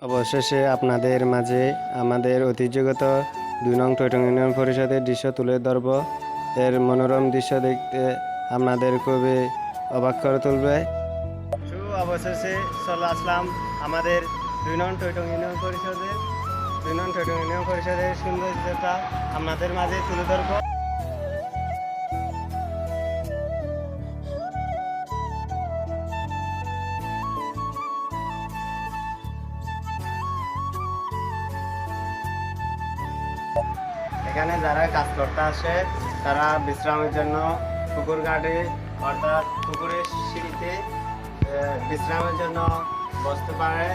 অবশেষে আপনাদের মাঝে আমাদের ঐতিহ্যগত দুই নং টয়টং ইউনিয়ন পরিষদের দৃশ্য তুলে ধরব। এর মনোরম দৃশ্য দেখতে আপনাদের খুবই অবাক করে তুলবে। অবশেষে চলে আসলাম আমাদের দুই নং টয়টং ইউনিয়ন পরিষদের দুই নং টয়টং ইউনিয়ন পরিষদের সৌন্দর্যতা আপনাদের মাঝে তুলে ধরব। এখানে যারা কাজ করতে আসে, তারা বিশ্রামের জন্য পুকুর ঘাটে, অর্থাৎ পুকুরের সিঁড়িতে বিশ্রামের জন্য বসতে পারে।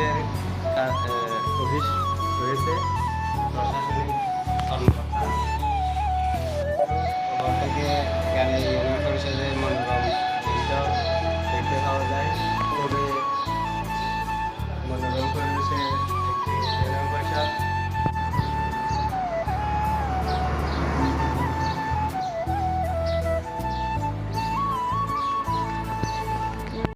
কা- অফিস রয়েছে। প্রশাসনিক কর্মকর্তা। থেকে এখানে